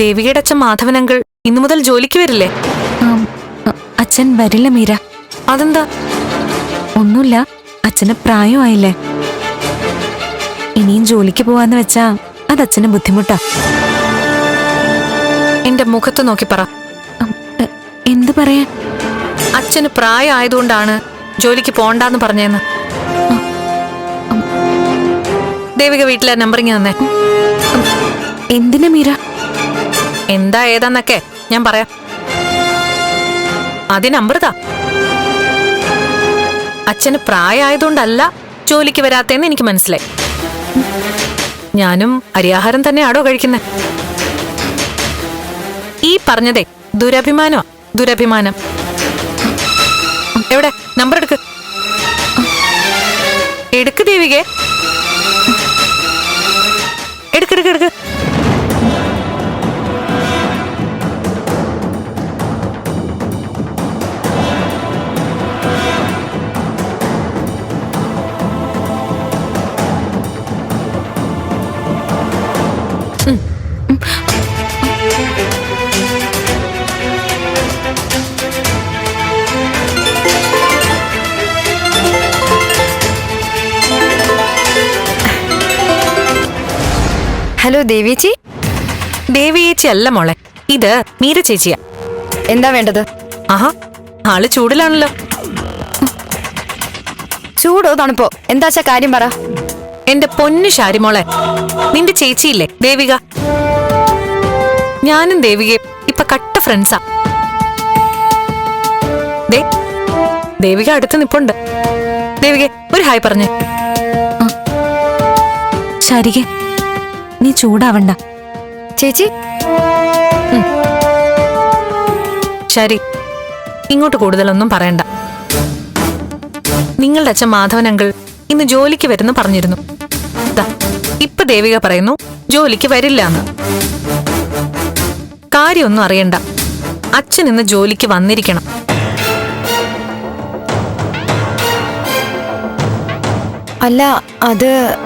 ദേവികയുടെ അച്ഛൻ മാധവനങ്കിൾ ഇന്നു മുതൽ ജോലിക്ക് വരില്ലേ? അച്ഛൻ വരില്ല മീര. അതെന്താ? ഒന്നുമില്ല അച്ഛന് പ്രായമായില്ലേ. ഇനിയും ജോലിക്ക് പോവാന്ന് വെച്ചാ അത് അച്ഛന് ബുദ്ധിമുട്ടാ. എന്റെ മുഖത്ത് നോക്കി പറ. എന്ത് പറയാ അച്ഛന് പ്രായമായതുകൊണ്ടാണ് ജോലിക്ക് പോണ്ടെന്ന് പറഞ്ഞേന്ന്. ദേവിക വീട്ടിലെ നമ്പറിങ് തന്നെ. എന്തിനാ മീര? എന്താ ഏതാന്നൊക്കെ ഞാൻ പറയാം. ആദ്യം നമ്പർ താ അച്ഛന് പ്രായമായതുകൊണ്ടല്ല ജോലിക്ക് വരാത്തേന്ന് എനിക്ക് മനസ്സിലായി. ഞാനും അരിയാഹാരം തന്നെയാടോ കഴിക്കുന്നത് ഈ പറഞ്ഞതേ ദുരഭിമാനം ദുരഭിമാനം. എവിടെ? നമ്പർ എടുക്ക്. എടുക്ക് ദേവികെ. എടുക്കെടുക്ക് ഹലോ ദേവിയേച്ചി ദേവി ചേച്ചി അല്ല മോളെ. ഇത് മീര ചേച്ചിയാ. എന്താ വേണ്ടത്? ആഹാ ആൾ ചൂടിലാണല്ലോ. ചൂടോ തണുപ്പോ? എന്താച്ചാ കാര്യം പറ. എന്റെ പൊന്നു ഷാരിമോളെ നിന്റെ ചേച്ചിയില്ലേ ദേവിക? ഞാനും ദേവികയും ഇപ്പൊ കട്ട ഫ്രണ്ട്സാ ദേ ദേവിക അടുത്ത് നിപ്പുണ്ട്. ദേവിക ഒരു ഹായ് പറഞ്ഞു. ശരികെ നീ ചൂടാവണ്ട. ചേച്ചി? ശരി ഇങ്ങോട്ട് കൂടുതലൊന്നും പറയണ്ട. നിങ്ങളുടെ അച്ഛൻ മാധവൻ അങ്കിൾ ഇന്ന് ജോലിക്ക് വരുന്നു പറഞ്ഞിരുന്നു. ഇപ്പൊ ദേവിക പറയുന്നു ജോലിക്ക് വരില്ല എന്ന് കാര്യമൊന്നും അറിയണ്ട. അച്ഛൻ ഇന്ന് ജോലിക്ക് വന്നിരിക്കണം. അല്ല അത്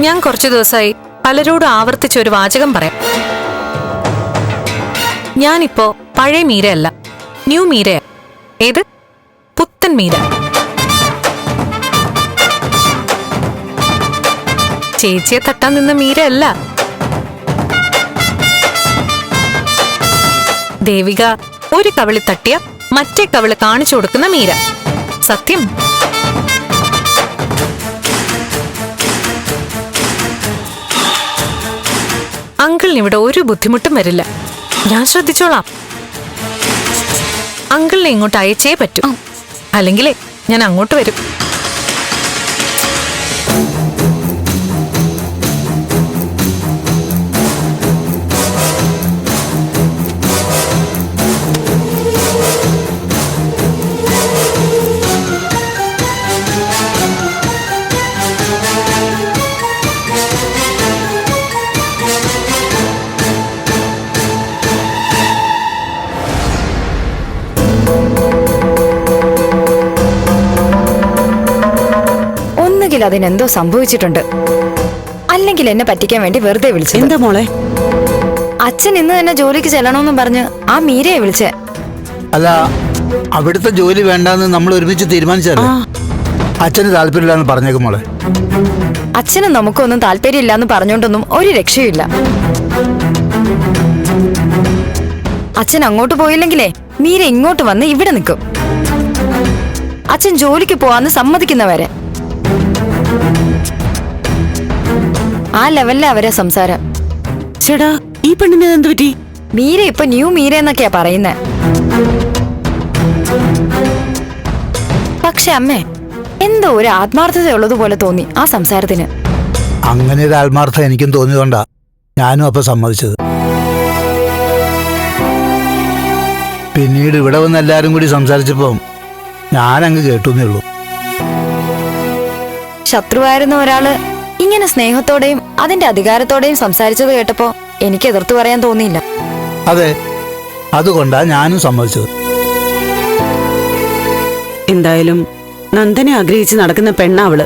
ഞാൻ കുറച്ചു ദിവസമായി പലരോടും ആവർത്തിച്ച ഒരു വാചകം പറയാം. ഞാനിപ്പോ പഴയ മീരയല്ല ന്യൂ മീരയാ. ഏത്? പുത്തൻ മീര. ചേച്ചിയെ തട്ടാൻ നിന്ന മീരയല്ല. ദേവിക ഒരു കവിളി തട്ടിയ മറ്റേ കവിൾ കാണിച്ചു കൊടുക്കുന്ന മീര. സത്യം? അങ്കിളിന് ഇവിടെ ഒരു ബുദ്ധിമുട്ടും വരില്ല. ഞാൻ ശ്രദ്ധിച്ചോളാം. അങ്കിളിനെ ഇങ്ങോട്ട് അയച്ചേ പറ്റൂ. അല്ലെങ്കിലേ ഞാൻ അങ്ങോട്ട് വരും. ഒന്നുകിൽ അതിനെന്തോ സംഭവിച്ചിട്ടുണ്ട്. അല്ലെങ്കിൽ എന്നെ പറ്റിക്കാൻ വേണ്ടി വെറുതെ വിളിച്ചത്. എന്താ മോളെ? അച്ഛൻ ഇന്ന് തന്നെ ജോലിക്ക് ചെല്ലണമെന്നും പറഞ്ഞ് ആ മീരയെ വിളിച്ചേ. അല്ല അവിടുത്തെ ജോലി വേണ്ടെന്ന് നമ്മൾ ഒരുമിച്ച് തീരുമാനിച്ചല്ലേ അച്ഛന് താല്പര്യമില്ലാന്ന് പറഞ്ഞേക്കും മോളെ. അച്ഛന് നമുക്കൊന്നും താല്പര്യമില്ലാന്ന് പറഞ്ഞോണ്ടൊന്നും ഒരു രക്ഷയുമില്ല. അച്ഛൻ അങ്ങോട്ട് പോയില്ലെങ്കിലേ മീര ഇങ്ങോട്ട് വന്ന് ഇവിടെ നിൽക്കും. അച്ഛൻ ജോലിക്ക് പോവാന്ന് സമ്മതിക്കുന്നവരെ. ആ ലെവലിലെ അവരെ സംസാരം. ചേടാ ഈ പെണ്ണിനെ എന്ത് പറ്റി? മീര ഇപ്പൊ ന്യൂ മീര എന്നൊക്കെയാ പറയുന്നേ. പക്ഷെ അമ്മേ എന്തോ ഒരു ആത്മാർത്ഥത ഉള്ളതുപോലെ തോന്നി ആ സംസാരത്തിന്. അങ്ങനെ ഒരു ആത്മാർത്ഥം എനിക്കും തോന്നിയതുകൊണ്ടാ ഞാനും അപ്പൊ സമ്മതിച്ചത്. പിന്നീട് ഇവിടെ വന്ന് എല്ലാരും കൂടി സംസാരിച്ചപ്പോ ഞാനങ്ങ് കേട്ടുന്നേ ഉള്ളൂ. ശത്രുവായിരുന്ന ഒരാൾ ഇങ്ങനെ സ്നേഹത്തോടെയും അതിന്റെ അധികാരത്തോടെയും സംസാരിച്ചത് കേട്ടപ്പോ എനിക്ക് എതിർത്തു പറയാൻ തോന്നിയില്ല. അതെ അതുകൊണ്ടാ ഞാനും സമ്മതിച്ചത്. എന്തായാലും നന്ദനെ ആഗ്രഹിച്ച് നടക്കുന്ന പെണ്ണാ അവൾ.